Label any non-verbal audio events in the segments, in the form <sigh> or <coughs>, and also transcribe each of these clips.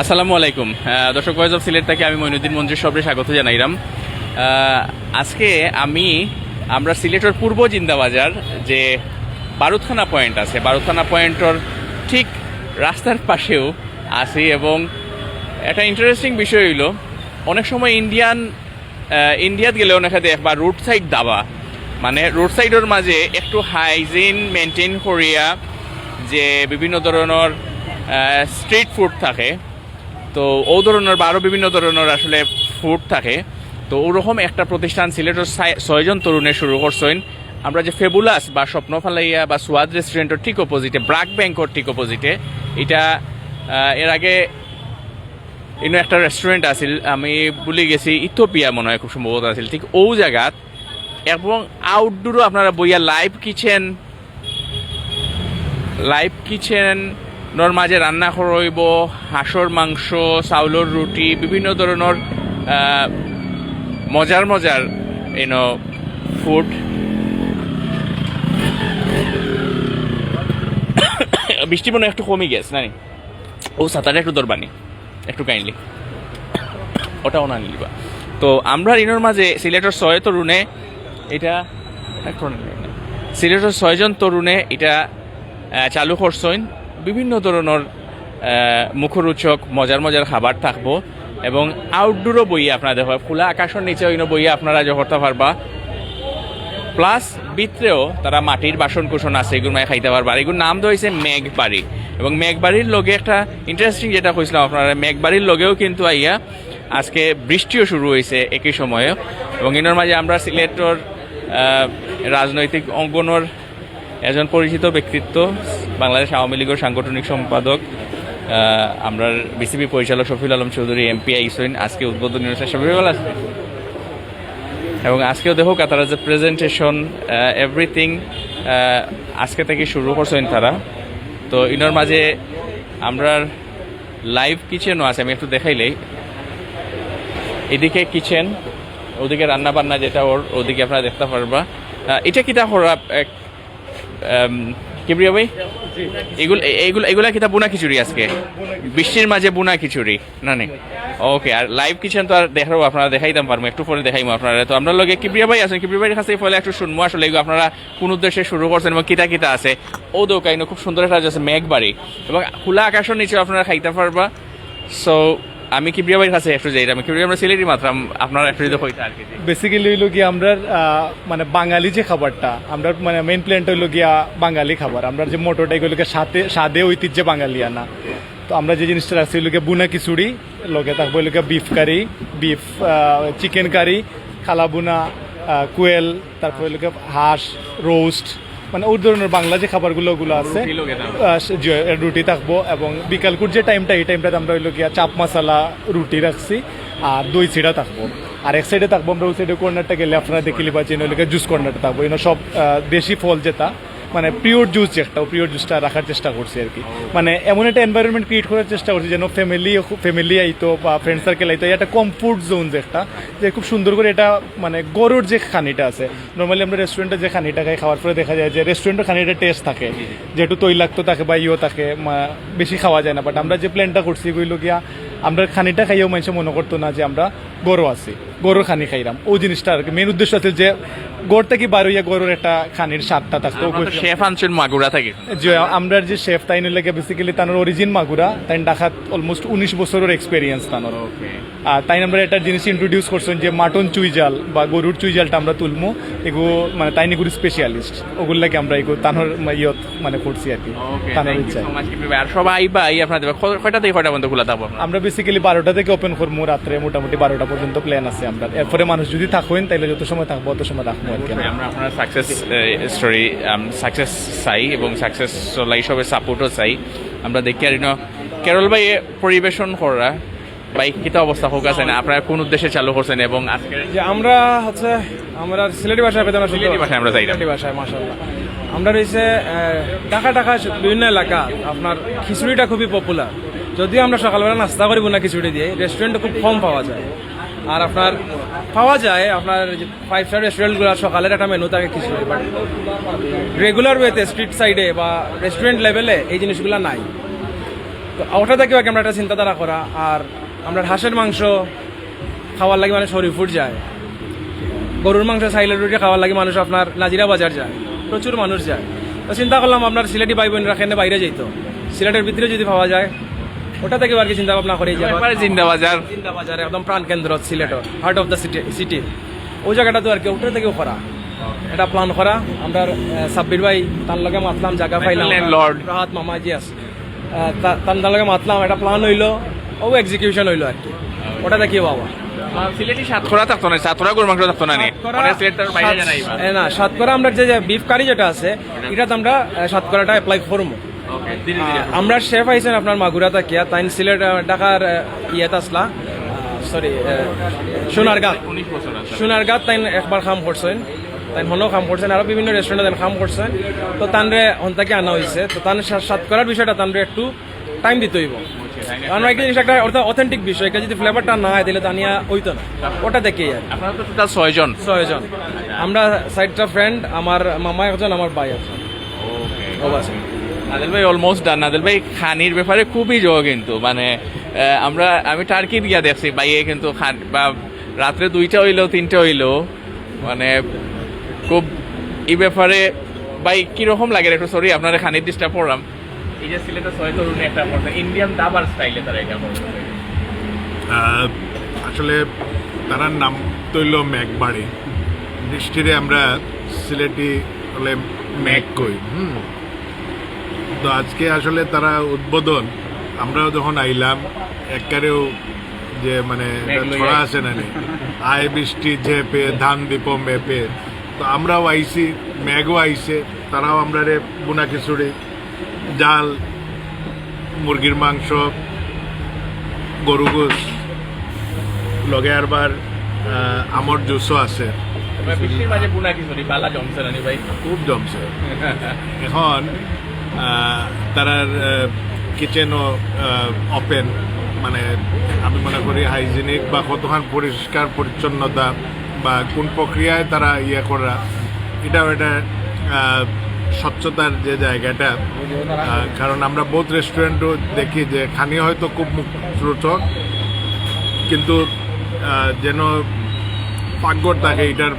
আসসালামু আলাইকুম। দর্শক ভয়েস অফ সিলেট থেকে আমি মইনুদ্দিন মঞ্জুর সবরে স্বাগত জানাইলাম আজকে আমি, আমরা সিলেটের পূর্ব জিন্দাবাজার যে বারুদখানা পয়েন্ট আছে, বারুদখানা পয়েন্টর ঠিক রাস্তার পাশেও আছি এবং একটা ইন্টারেস্টিং বিষয় হইল, অনেক সময় ইন্ডিয়ান ইন্ডিয়াত গেলে অনেক দেখবা রোড সাইড দাবা। মানে রোড সাইডের মাঝে একটু হাইজিন মেনটেন করিয়া যে বিভিন্ন ধরনের স্ট্রিট ফুড থাকে তো ও ধরনের বা আরও বিভিন্ন ধরনের আসলে ফুড থাকে। তো ওরকম একটা প্রতিষ্ঠান সিলেটের ছয়- ছয়জন তরুণে শুরু করছেন। আমরা যে ফেবুলাস বা স্বপ্ন ফালাইয়া বা সুয়াদ রেস্টুরেন্টের ঠিক অপোজিটে ব্রাক ব্যাংকর ঠিক অপোজিটে এটা এর আগে ইনো একটা রেস্টুরেন্ট আছিল, আমি ভুলে গেছি ইথোপিয়া মনে হয় খুব সম্ভবত আছিল, ঠিক ও জায়গাত। এবং আউটডোরও আপনারা বইয়া লাইভ কিচেন লাইভ কিচেন নর মাঝে রান্না করইব হাঁসর মাংস চাউলের রুটি বিভিন্ন আহ, মজার মজার ইনো ফুড <coughs> বৃষ্টি মনে একটু কমই গেছে নানি? ও সাঁতারে একটু দরবানি একটু কাইন্ডলি ওটাও না নিবা। তো আমরা ইনোর মাঝে সিলেটের ছয় তরুণে এটা সিলেটের ছয়জন তরুণে এটা চালু করছেন। বিভিন্ন ধরনের মুখরোচক, মজার মজার খাবার থাকব এবং আউটডোরও বই আপনারা দেখো, খোলা আকাশের নিচে ওইনো বইয়ে আপনারা যে পারবা। প্লাস ভিতরেও তারা মাটির বাসন কুসন আছে, এগুলো মায় খাইতে পারবা। এগুলোর নাম তো হয়েছে মেঘবাড়ি। এবং মেঘবাড়ির লগে একটা ইন্টারেস্টিং যেটা কইছিলাম আপনারা, মেঘবাড়ির লগেও কিন্তু আইয়া আজকে বৃষ্টিও শুরু হয়েছে একই সময়ে। এবং এনার মাঝে আমরা সিলেটর রাজনৈতিক অঙ্গনের একজন পরিচিত ব্যক্তিত্ব, বাংলাদেশ আওয়ামী লীগের সাংগঠনিক সম্পাদক আমরা বিসিবি পরিচালক শফিউল আলম চৌধুরী, এমপি আইসইন আজকে উদ্বোধনী অনুষ্ঠান ভালো আছে এবং আজকেও দেখো তারা যে প্রেজেন্টেশন এভরিথিং আজকে থেকে শুরু করছেন তারা। তো ইনোর মাঝে আমরা লাইভ কিচেনও আছে, আমি একটু দেখাইলেই এদিকে কিচেন ওদিকে রান্না বান্না যেটা ওর, ওদিকে আপনারা দেখতে পারবা। এটা কিটা হরা কিবরিয়া ভাই? এগুলো এগুলো এগুলা কিতা বুনা খিচুড়ি আজকে? বৃষ্টির মাঝে বুনা খিচুড়ি, না নে? ওকে আর লাইভ কিচেন তো আর দেখাবো আপনারা দেখাইতাম পারব একটু পরে দেখাইমো আপনারা। তো আমরা লগে কিবরিয়া ভাই আছেন? কিবরিয়া ভাইয়ের কাছে ফলে একটু শুনব আসলে এগুলো আপনারা কোন উদ্দেশ্যে শুরু করছেন এবং কিতা কিতা আছে? ও দোকাইনো খুব সুন্দর একটা আছে, মেঘবাড়ি। এবং খোলা আকাশের নিচে আপনারা খাইতে পারবা। সো আমি কিবরিয়া ভাইয়ের কাছে একটু যাই, আমি কিবরিয়া আমরা সিলেটি মাত্রাম আপনার একটু যদি হইতে আর কি বেসিক্যালি হইল গিয়া আমরা মানে বাঙালি যে খাবারটা, আমরা মানে মেইন প্ল্যানটা হইল গিয়া বাঙালি খাবার। আমরা যে মোটোটা এগুলো সাথে, স্বাদে ঐতিহ্যে বাঙালি আনা। তো আমরা যে জিনিসটা রাখছি হইল গিয়া বুনা খিচুড়ি, লগে থাকব হইল গিয়া beef curry beef chicken curry খালা বুনা কুয়েল, তারপর হইল গিয়া হাঁস রোস্ট মানে ওই ধরনের বাংলা যে খাবারগুলো ওগুলো আছে রুটি থাকব। এবং বিকালকুর যে টাইমটা এই টাইমটাতে আমরা হইল গিয়া চাপ মশালা রুটি রাখছি আর দই চিড়া থাকব আর এক সাইডে থাকব আমরা ওই সাইডে কর্নারটা গেলে আপনারা দেখিলি পাচ্ছেন গিয়া জুস কর্নারটা থাকব এনে সব দেশি ফল যেটা মানে পিওর জুস যেটা পিওর জুসটা রাখার চেষ্টা করছি আর কি। মানে এমন একটা এনভায়রনমেন্ট ক্রিয়েট করার চেষ্টা করছি যেন ফ্যামিলি ফ্যামিলি আইতো বা ফ্রেন্ড সার্কেল আইতো, এটা কমফোর্ট জোন একটা, যে খুব সুন্দর করে এটা মানে গরুর যে খানিটা আছে। নর্মালি আমরা রেস্টুরেন্টে যে খানিটা খাই, খাওয়ার পরে দেখা যায় যে রেস্টুরেন্টের খানিটা টেস্ট থাকে। যেহেতু তৈলাক্ত থাকে বা ইও থাকে বেশি খাওয়া যায় না। বাট আমরা যে প্ল্যানটা করছি, এগুলো গিয়া আমরা খানিটা খাইয়েও মানুষ মনে করতো না যে আমরা গরু আছি। গরুর খানি খাইলাম। ওই জিনিসটা আর কি মেন উদ্দেশ্য আছে যে গড় থেকে বার হইয়া গরুর একটা খানির স্বাদটা থাকতো। শেফ আনছেন মাগুরা থাকে। যে আমরা যে শেফ তাই লাগে বেসিক্যালি তানোর অরিজিন মাগুরা তাই ডাকাত অলমোস্ট উনিশ বছরের এক্সপিরিয়েন্স তানোর। আর তাই আমরা একটা জিনিস ইন্ট্রোডিউস করছেন যে মাটন চুই জাল বা গরুর চুই জালটা আমরা তুলমু। এগু মানে তাই নিগুলো স্পেশালিস্ট ওগুলো লাগে আমরা এগু তানোর ইয়ত মানে করছি আর কি। তানোর ইচ্ছায়। আর সবাই আইবা আপনাদের কয়টা থেকে কয়টা পর্যন্ত খোলা থাকব আমরা বেসিক্যালি বারোটা থেকে ওপেন করব রাত্রে মোটামুটি বারোটা পর্যন্ত প্ল্যান আছে আমরা। এরপরে মানুষ যদি থাকেন তাহলে যত সময় থাকব তত সময় রাখব আর কি। আমরা আপনার সাকসেস স্টোরি সাকসেস চাই এবং সাকসেস চলাই সবে সাপোর্টও চাই। আমরা দেখি আর কেরল ভাই পরিবেশন করা বাইক কিতা অবস্থা? হোক আছে না আপনারা কোন উদ্দেশ্যে চালু করছেন এবং আজকের যে আমরা হচ্ছে আমরা সিলেটি ভাষায় বেদনা সিলেটি ভাষায় আমরা যাইলাম। সিলেটি ভাষায় মাশাআল্লাহ। আমরা রয়েছে ঢাকা ঢাকা বিভিন্ন এলাকা আপনার খিচুড়িটা খুবই পপুলার যদিও আমরা সকালবেলা নাস্তা করি না খিচুড়ি দিয়ে রেস্টুরেন্ট খুব কম পাওয়া যায়। আর আপনার, পাওয়া যায় আপনার ফাইভ স্টার রেস্টুরেন্টগুলো সকালের একটা মেনু থাকে খিচুড়ি বাট রেগুলার ওয়েতে স্ট্রিট সাইডে বা রেস্টুরেন্ট লেভেলে এই জিনিসগুলো নাই। তো ওটা এক আমরা একটা চিন্তাধারা করা, আর আমরা হাঁসের মাংস খাওয়ার লাগে মানে শরীফুট যায়। গরুর মাংস সাইলের রুটি খাওয়ার লাগে মানুষ আপনার নাজিরা বাজার যায়, প্রচুর মানুষ যায়। তো চিন্তা করলাম আপনার সিলেটি ভাই বোনরা কেন বাইরে যাইত? সিলেটের ভিতরে যদি পাওয়া যায় ওটা থেকে আর কি চিন্তা ভাবনা করে যে একবারে জিন্দাবাজার। চিন্তা বাজার একদম প্রাণ কেন্দ্র সিলেটর heart of the city city ওই জায়গাটা তো আর কি ওটা থেকেও করা এটা প্ল্যান করা। আমরা সাব্বির ভাই তার লগে মাতলাম জায়গা পাইলাম। landlord. রাহাত মামা জি আছে তার লগে মাতলাম এটা প্ল্যান হইল। ও এক্সিকিউশন হইল আর কি। ওটা দেখি বাবা। সিলেটি সাতখরা থাকতো না? সাতখরা গরু মাংস থাকতো না নি? মানে সিলেট না সাতকরা আমরা যে বিফ কারি যেটা আছে এটা তো আমরা সাতকরাটা অ্যাপ্লাই করব। আমরা শেফ আইছেন আপনার মাগুরা তাকিয়া তাইন সিলেট ঢাকার ইয়েত আসলা। সরি সোনারগাঁ উনিশ বছর আছে। সোনারগাঁ তাইন একবার কাম করছেন। তাই হনও কাম করছেন আরও বিভিন্ন রেস্টুরেন্টে তাই কাম করছেন। তো তানরে হন্তাকে আনা হয়েছে তো তান সাত করার বিষয়টা তানরে একটু টাইম দিতে হইব। কারণ একটা জিনিস একটা অর্থাৎ অথেন্টিক বিষয়। এটা যদি ফ্লেভারটা না হয় তাহলে তানিয়া হইতো না। ওটা দেখেই আর। আপনারা তো টোটাল ছয়জন। ছয়জন। আমরা সাইডটা ফ্রেন্ড আমার মামা একজন আমার ভাই একজন। ও আছে। নাদেল ভাই অলমোস্ট ডান নাদেল ভাই খানির ব্যাপারে খুবই জো কিন্তু মানে আমরা, আমি টার্কি দিয়া দেখছি, বাইয়ে কিন্তু খান, বা রাত্রে দুইটা হইল, তিনটা হইল মানে খুব এই ব্যাপারে, ভাই, কীরকম লাগে একটু সরি আপনারা খানির ডিস্টার্ব করলাম। এই যে সিলেটের ছয় তরুণী একটা করছে ইন্ডিয়ান দাবার স্টাইলে তারা এটা করছে আসলে তারার নাম তৈল ম্যাকবাড়ি বৃষ্টিরে আমরা সিলেটি হলে ম্যাক কই, হুম? তো আজকে আসলে তারা উদ্বোধন। আমরাও যখন আইলাম একবারেও যে মানে ছড়া। আছে না? আয় বৃষ্টি ঝেপে ধান দীপ মেপে তো আমরাও আইসি ম্যাগও আইসে তারাও আমরা রে বুনা খিচুড়ি জাল মুরগির মাংস গরু গোস লগে আরবার আমর জুসও আছে। খুব জমছে। এখন তারার কিচেনও ওপেন মানে আমি মনে করি হাইজিনিক বা কতখান পরিষ্কার, পরিচ্ছন্নতা বা কোন প্রক্রিয়ায় তারা ইয়ে করা, এটাও এটা স্বচ্ছতার যে জায়গাটা কারণ আমরা বহুত রেস্টুরেন্টও দেখি যে খানি হয়তো খুব মুখ রোচক কিন্তু যেন পাকঘর থাকে, এটার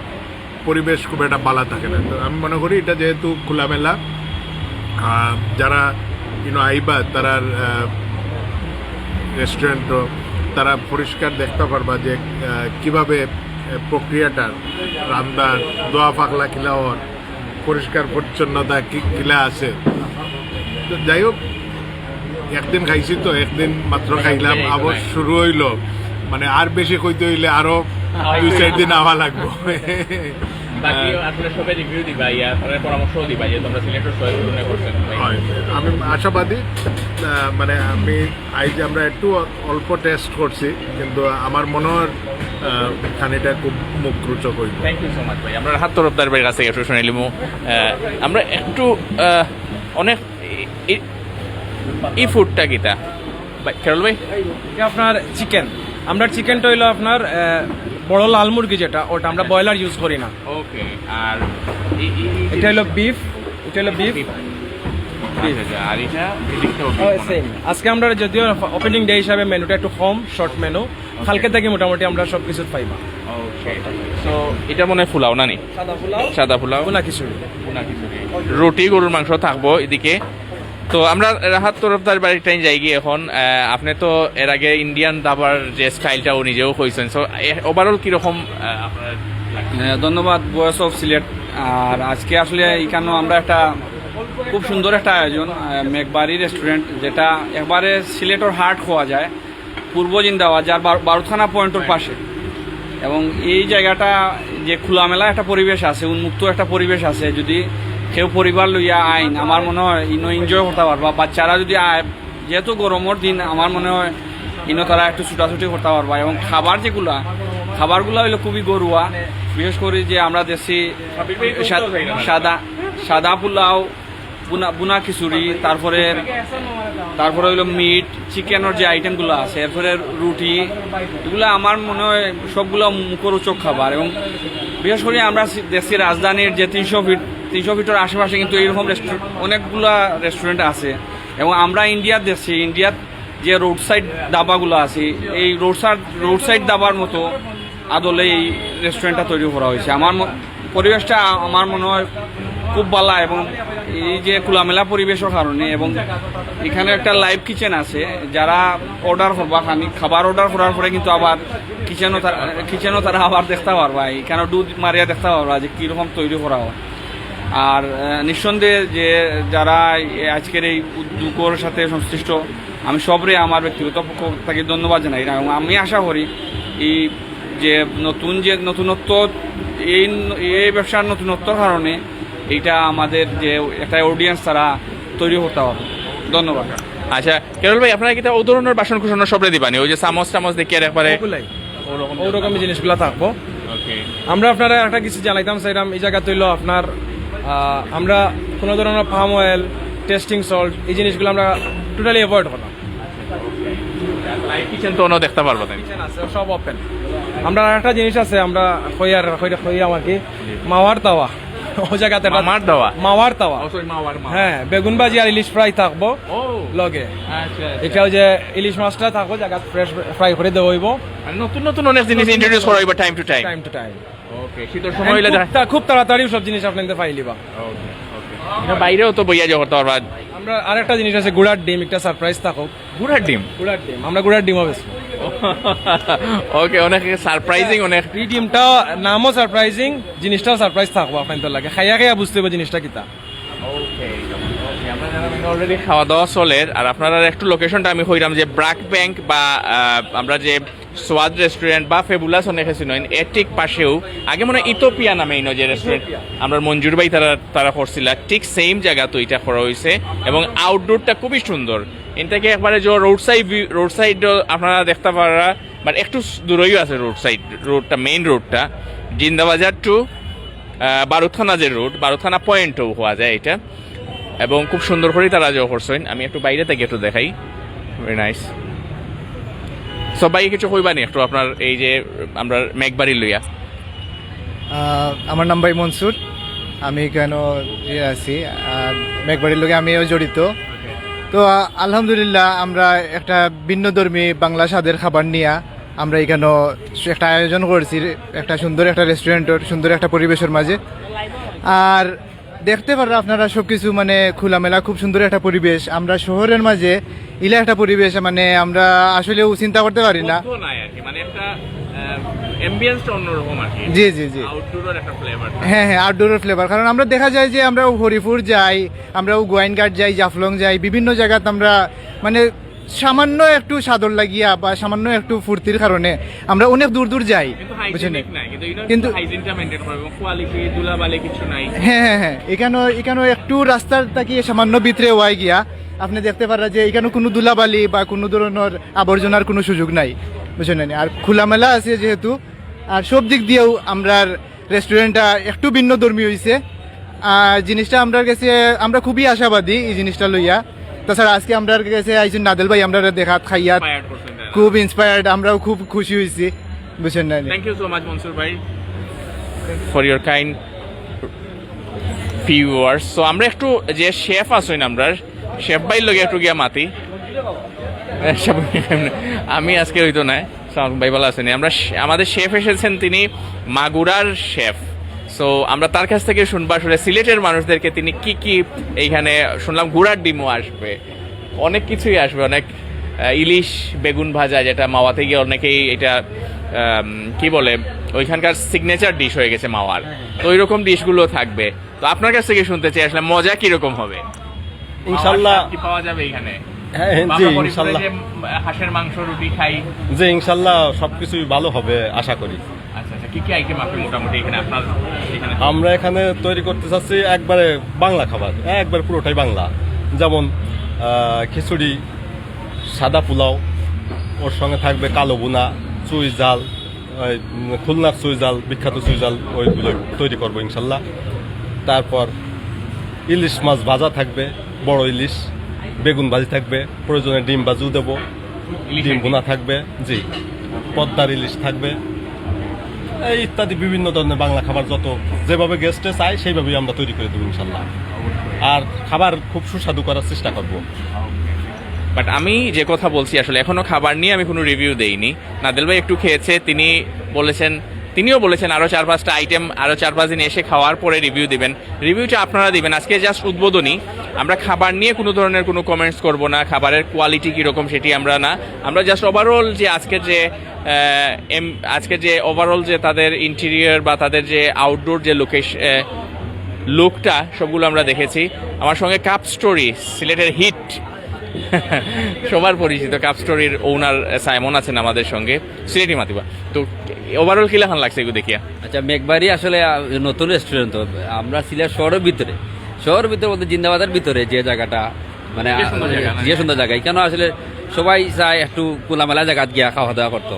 পরিবেশ খুব একটা বালা থাকে না। তো আমি মনে করি এটা যেহেতু খোলামেলা যারা ইউনো আইবা তারা রেস্টুরেন্টও তারা পরিষ্কার দেখতে পারবা যে কীভাবে প্রক্রিয়াটা রান্নার দোয়া পাকলা কিলা হওয়ার পরিষ্কার পরিচ্ছন্নতা কি কিলা আছে। তো যাই হোক একদিন খাইছি তো একদিন মাত্র খাইলাম আবার শুরু হইল। মানে আর বেশি কইতে হইলে আরও <laughs> দুই চার দিন আওয়া লাগবো। <laughs> বাকি আসলে সবাই রিভিউ দিবা ইয়া পরামর্শ দিবা যে তোমরা করছেন। আমি আশাবাদী মানে আমি আজ আমরা একটু অল্প টেস্ট করছি কিন্তু আমার মনে হয় খানিটা খুব মুখ রুচক হইব থ্যাংক ইউ সো মাচ ভাই। আমরা হাত তরফদার ভাইয়ের কাছে একটু শুনে নিলাম আমরা একটু অনেক ই- ই- ই ফুডটা কিতা ভাই খেরল ভাই? আপনার চিকেন আমরা চিকেনটা হইল আপনার বড় লাল মুরগি যেটা ওটা আমরা ব্রয়লার ইউজ করি না। ওকে আর এটা হলো বিফ এটা হলো বিফ আচ্ছা, এদিকটাও সেম আজকে আমরা যদিও ওপেনিং ডে হিসাবে মেনুটা একটু কম শর্ট মেনু কালকে থেকে মোটামুটি আমরা সব কিছু পাইবা সো এটা মনে হয় ফুলাও না নি? সাদা পোলাও। সাদা ফুলাও না খিচুড়ি। ভুনা খিচুড়ি। রুটি গরুর মাংস থাকব এদিকে। তো আমরা রাহাত তরফদার বাড়িটাই যাই গিয়ে এখন। আপনি তো এর আগে ইন্ডিয়ান দাবার যে স্টাইলটাও নিজেও কইছেন। সো ওভারঅল কীরকম ধন্যবাদ বয়স অফ সিলেট আর আজকে আসলে এখানেও আমরা একটা খুব সুন্দর একটা আয়োজন মেঘবাড়ি রেস্টুরেন্ট যেটা একবারে সিলেটর হার্ট খোয়া যায়, পূর্ব জিন্দাবাদ, যার বার- বারুথানা পয়েন্টের পাশে। এবং এই জায়গাটা যে খোলামেলা একটা পরিবেশ আছে, উন্মুক্ত একটা পরিবেশ আছে, যদি কেউ পরিবার লইয়া আইন আমার মনে হয় ইনো এনজয় করতে পারবা। বাচ্চারা যদি আয় যেহেতু গরমের দিন আমার মনে হয় ইনো তারা একটু ছুটাছুটি করতে পারবা। এবং খাবার যেগুলা খাবারগুলো হইল খুবই গরুয়া। বিশেষ করে যে আমরা দেশি সাদা সাদা পোলাও বুনা বুনা খিচুড়ি, তারপরে তারপরে হইল মিট চিকেনের যে আইটেমগুলো আছে, এরপরে রুটি, এগুলো আমার মনে হয় সবগুলো মুখরোচক খাবার এবং বিশেষ করে আমরা দেশের রাজধানীর যে তিনশো ফিট, তিনশো ফিটের আশেপাশে কিন্তু এইরকম অনেকগুলা রেস্টুরেন্ট আছে এবং আমরা ইন্ডিয়ার দেশে ইন্ডিয়ার যে রোড সাইড দাবাগুলো আছে, এই রোড সাইড রোড সাইড দাবার মতো আদলে এই রেস্টুরেন্টটা তৈরি করা হয়েছে। আমার পরিবেশটা আমার মনে হয় খুব ভালো এবং এই যে খোলামেলা পরিবেশের কারণে এবং এখানে একটা লাইভ কিচেন আছে, যারা অর্ডার করবা, খানি খাবার অর্ডার করার পরে কিন্তু আবার কিচেনও তারা কিচেনও তারা আবার দেখতে পারবা এখানে দুধ মারিয়া দেখতে পারবা যে কীরকম তৈরি করা হয়। আর নিঃসন্দেহে যে যারা আজকের এই উদ্যোগের সাথে সংশ্লিষ্ট, আমি সবরে আমার ব্যক্তিগত পক্ষ থেকে ধন্যবাদ জানাই। এবং আমি আশা করি এই যে নতুন যে নতুনত্ব, এই এই ব্যবসার নতুনত্বর কারণে এইটা আমাদের যে একটা অডিয়েন্স তারা তৈরি হতে হবে। ধন্যবাদ। আচ্ছা কেরল ভাই আপনারা কি তা ও ধরনের বাসন কুসন সবরে দিবানি? ওই যে চামচ টামচ দেখে একবারে ওগুলাই। ওরকমই জিনিসগুলো থাকব। আমরা আপনারা একটা কিছু জানাইতাম চাইলাম এই জায়গা তৈল আপনার আমরা কোনো ধরনের পাম অয়েল টেস্টিং সল্ট এই জিনিসগুলো আমরা টোটালি অ্যাভয়েড করলাম। কিচেন তো দেখতে পারব তাই। কিচেন আছে সব ওপেন আমরা একটা জিনিস আছে আমরা খইয়ার খইয়া খইয়া আমার কি মাওয়ার তাওয়া। <laughs> ও জায়গাতে মামার দাওয়া? মাওয়ার তাওয়া হ্যাঁ বেগুন ভাজি আর ইলিশ ফ্রাই থাকব লগে। আচ্ছা এটাও যে ইলিশ মাছটা থাকব জায়গা ফ্রেশ ফ্রাই করে দেওয়া হইব নতুন নতুন অনেক জিনিস ইন্ট্রোডিউস করা হইবা time to time time to time okay শীতের সময় হইলে খুব তাড়াতাড়ি সব জিনিস আপনাদের পাইলিবা এটা বাইরেও তো বইয়া যাওয়া করতে পারবা আমরা আরেকটা জিনিস আছে গুড়ার ডিম একটা সারপ্রাইজ থাকুক। গুড়ার ডিম? গুড়ার ডিম আমরা গুড়ার ডিমও বেশি <laughs> ওকে অনেক সারপ্রাইজিং অনেক এই ডিমটা নামও সারপ্রাইজিং জিনিসটাও সারপ্রাইজ থাকব আপনাদের লাগে। খাইয়া খাইয়া বুঝতে হবে জিনিসটা কিতা। অলরেডি খাওয়া দাওয়া চলে। আর আপনারা একটু লোকেশনটা আমি কইরাম যে ব্রাক ব্যাংক বা আমরা যে সোয়াদ রেস্টুরেন্ট বা ফেবুলাস অনেক নয় এর ঠিক পাশেও আগে মনে হয় ইথোপিয়া নামে ইনো যে রেস্টুরেন্ট আমরা মঞ্জুর ভাই তারা তারা করছিল। ঠিক সেম জায়গা তো এটা করা হয়েছে এবং আউটডোরটা খুবই সুন্দর। এটাকে একবারে যে রোড সাইড রোড সাইড আপনারা দেখতে পারা বাট একটু দূরেও আছে রোড সাইড রোডটা মেইন রোডটা জিন্দাবাজার টু বারুথানা যে রোড বারুথানা পয়েন্টও হওয়া যায় এটা। এবং খুব সুন্দর করেই তারা জয় করছেন। আমি একটু বাইরে থেকে একটু দেখাই। ভেরি নাইস সবাই কিছু কইবানি একটু আপনার এই যে, আমরা মেঘবাড়ি লইয়া? আমার নাম ভাই মনসুর। আমি কেন ইয়ে আছি? মেঘবাড়ির লোকে আমিও জড়িত। তো, আলহামদুলিল্লাহ, আমরা একটা ভিন্ন ধর্মী বাংলা স্বাদের খাবার নিয়ে আমরা এখানে একটা আয়োজন করছি, একটা সুন্দর একটা রেস্টুরেন্টের, সুন্দর একটা পরিবেশের মাঝে। আর দেখতে পারা আপনারা সব কিছু মানে খোলামেলা, খুব সুন্দর একটা পরিবেশ। আমরা শহরের মাঝে ইলা একটা পরিবেশ মানে আমরা আসলেও চিন্তা করতে পারি না। মানে একটা অ্যাম্বিয়েন্সটা অন্যরকম আর কি। জি জি জি। আউটডোরের একটা ফ্লেভার হ্যাঁ হ্যাঁ আউটডোরের ফ্লেভার কারণ আমরা দেখা যায় যে আমরা হরিপুর যাই আমরা গোয়াইনঘাট যাই জাফলং যাই বিভিন্ন জায়গাতে আমরা মানে সামান্য একটু সাদর লাগিয়া বা সামান্য একটু ফুর্তির কারণে আমরা অনেক দূর দূর যাই বুঝছেন কিন্তু হ্যাঁ হ্যাঁ হ্যাঁ এখানে এখানে একটু রাস্তার তাকিয়ে সামান্য ভিতরে ওয়াই গিয়া আপনি দেখতে পারা যে এখানে কোনো দুলাবালি বা কোনো ধরনের আবর্জনার কোনো সুযোগ নাই বুঝছেন আর খোলামেলা আছে যেহেতু আর সব দিক দিয়েও আমরা রেস্টুরেন্টটা একটু ভিন্ন ধর্মী হয়েছে আর জিনিসটা আমরা কাছে আমরা খুবই আশাবাদী এই জিনিসটা লইয়া। তাছাড়া আজকে আমরা কাছে আইসুন নাদেল ভাই আমরা দেখাত খাইয়া খুব ইন্সপায়ার্ড আমরাও খুব খুশি হয়েছি বুঝছেন না? Thank you so much Mansur ভাই for your kind viewers so আমরা একটু যে শেফ আছেন আমরা শেফ ভাই লগে একটু গিয়া মাতি। <laughs> <laughs> আমি আজকে হইতো না। ভাই ভালো আছেন। আমরা আমাদের শেফ এসেছেন তিনি মাগুরার শেফ। সো আমরা তার কাছ থেকে শুনব আসলে সিলেটের মানুষদেরকে তিনি কি কি এইখানে শুনলাম গুড়ার ডিমও আসবে। অনেক কিছুই আসবে অনেক ইলিশ বেগুন ভাজা যেটা মাওয়াতে গিয়ে অনেকেই এটা কি বলে ওইখানকার সিগনেচার ডিশ হয়ে গেছে মাওয়ার। তো ওই রকম ডিশগুলো থাকবে। তো আপনার কাছ থেকে শুনতে চাই আসলে মজা কীরকম হবে? ইনশাল্লাহ কি পাওয়া যাবে এখানে? হ্যাঁ জি ইনশাল্লাহ। হাঁসের মাংস রুটি খাই। যে ইনশাল্লাহ সবকিছুই ভালো হবে আশা করি। আচ্ছা আচ্ছা আমরা এখানে তৈরি করতে চাচ্ছি একবারে বাংলা খাবার একবার পুরোটাই বাংলা। যেমন খিচুড়ি সাদা পোলাও ওর সঙ্গে থাকবে কালো বুনা চুই জাল খুলনার চুই জাল বিখ্যাত চুই জাল ওইগুলো তৈরি করব ইনশাল্লাহ। তারপর ইলিশ মাছ ভাজা থাকবে বড় ইলিশ। বেগুন ভাজি থাকবে প্রয়োজনে ডিম ভাজিও দেবো। ডিম। বোনা থাকবে জি। পদ্মার ইলিশ থাকবে। এই ইত্যাদি বিভিন্ন ধরনের বাংলা খাবার যত যেভাবে গেস্টে চাই সেইভাবেই আমরা তৈরি করে দেবো ইনশাল্লাহ। আর খাবার খুব সুস্বাদু করার চেষ্টা করব। বাট আমি যে কথা বলছি আসলে এখনও খাবার নিয়ে আমি কোনো রিভিউ দেইনি। নাদেল ভাই একটু খেয়েছে তিনি বলেছেন তিনিও বলেছেন আরও চার পাঁচটা আইটেম আরও চার পাঁচ দিন এসে খাওয়ার পরে রিভিউ দিবেন। রিভিউটা আপনারা দিবেন। আজকে জাস্ট উদ্বোধনী। আমরা খাবার নিয়ে কোনো ধরনের কোনো কমেন্টস করব না। খাবারের কোয়ালিটি কীরকম সেটি আমরা না। আমরা জাস্ট ওভারঅল যে আজকের যে এম- আজকের যে ওভারঅল যে তাদের ইন্টেরিয়র বা তাদের যে আউটডোর যে লোকেশ লুকটা সবগুলো আমরা দেখেছি। আমার সঙ্গে কাপ স্টোরি সিলেটের হিট সবার পরিচিত কাপ স্টোরির ওনার সাইমন আছেন আমাদের সঙ্গে সিলেটি মাতিবা। তো ওভারঅল কিলাখান লাগছে এগুলো দেখিয়া? আচ্ছা মেঘবাড়ি আসলে নতুন রেস্টুরেন্ট তো আমরা সিলেট শহরের ভিতরে শহরের ভিতরে বলতে জিন্দাবাদের ভিতরে যে জায়গাটা মানে যে সুন্দর জায়গায় কেন আসলে সবাই চায় একটু খোলামেলা জায়গা গিয়া খাওয়া দাওয়া করতো।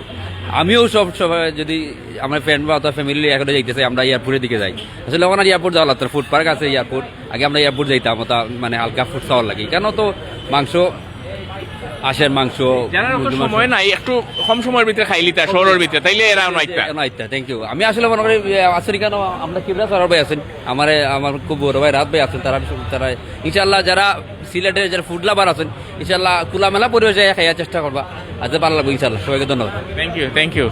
আমিও সব সবাই যদি আমার ফ্রেন্ড বা অথবা ফ্যামিলি এখনও যাইতেছে আমরা এয়ারপোর্টের দিকে যাই। আসলে ওখানে এয়ারপোর্ট যাওয়া লাগতো ফুড পার্ক আছে এয়ারপোর্ট আগে আমরা এয়ারপোর্ট যাইতাম ওটা মানে হালকা ফুড খাওয়ার লাগে কেন তো মাংস হাঁসের মাংস সময় নাই একটু কম সময়ের ভিতরে খাইলি তা শহরের ভিতরে তাইলে এরা নাইটটা থ্যাংক ইউ আমি আসলে মনে করি আসলে কেন? আমরা কিবরা সরার ভাই আছেন। আমার আমার খুব বড় ভাই রাত ভাই আছেন তারা তারা ইনশাল্লাহ যারা সিলেটের যারা ফুড লাভার আছেন ইনশাল্লাহ খোলামেলা পরিবেশে খাইয়ার চেষ্টা করবা। আজ ভালো লাগবে ইনশাল্লাহ সবাইকে ধন্যবাদ। থ্যাংক ইউ থ্যাংক ইউ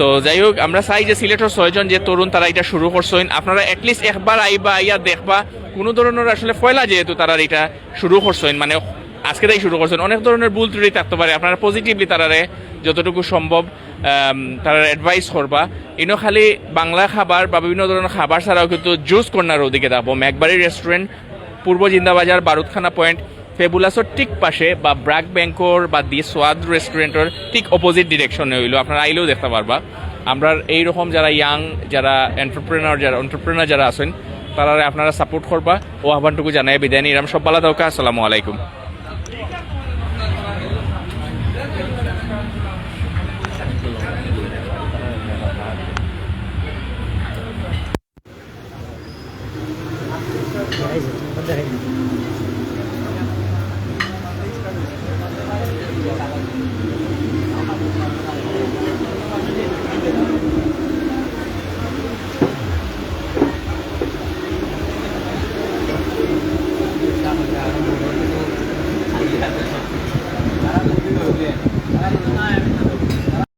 তো যাই হোক, আমরা চাই যে সিলেটের ছয়জন যে তরুণ, তারা এটা শুরু করছেন আপনারা এটলিস্ট একবার আইবা, আইয়া দেখবা, কোনো ধরনের আসলে ফয়লা যেহেতু তারা এটা শুরু করছেন মানে আজকে তাই শুরু করছেন অনেক ধরনের ভুল ত্রুটি থাকতে পারে। আপনারা পজিটিভলি তারারে যতটুকু সম্ভব তারা অ্যাডভাইস করবা। ইনো খালি বাংলা খাবার বা বিভিন্ন ধরনের খাবার ছাড়াও কিন্তু জুস কর্নার ওদিকে যাব। ম্যাকবাড়ি রেস্টুরেন্ট পূর্ব জিন্দাবাজার, বারুদখানা পয়েন্ট ফেবুলাসর ঠিক পাশে বা ব্র্যাক ব্যাংকর বা দি সোয়াদ রেস্টুরেন্টের ঠিক অপোজিট ডিরেকশনে হইল। আপনারা আইলেও দেখতে পারবা। আমরা এইরকম যারা ইয়াং যারা এন্টারপ্রেনার যারা এন্টারপ্রেনার যারা আছেন তারা আপনারা সাপোর্ট করবা। ও আহ্বানটুকু জানাই বিদায় নিলাম। সব ভালো থাকা, আসসালামু আলাইকুম।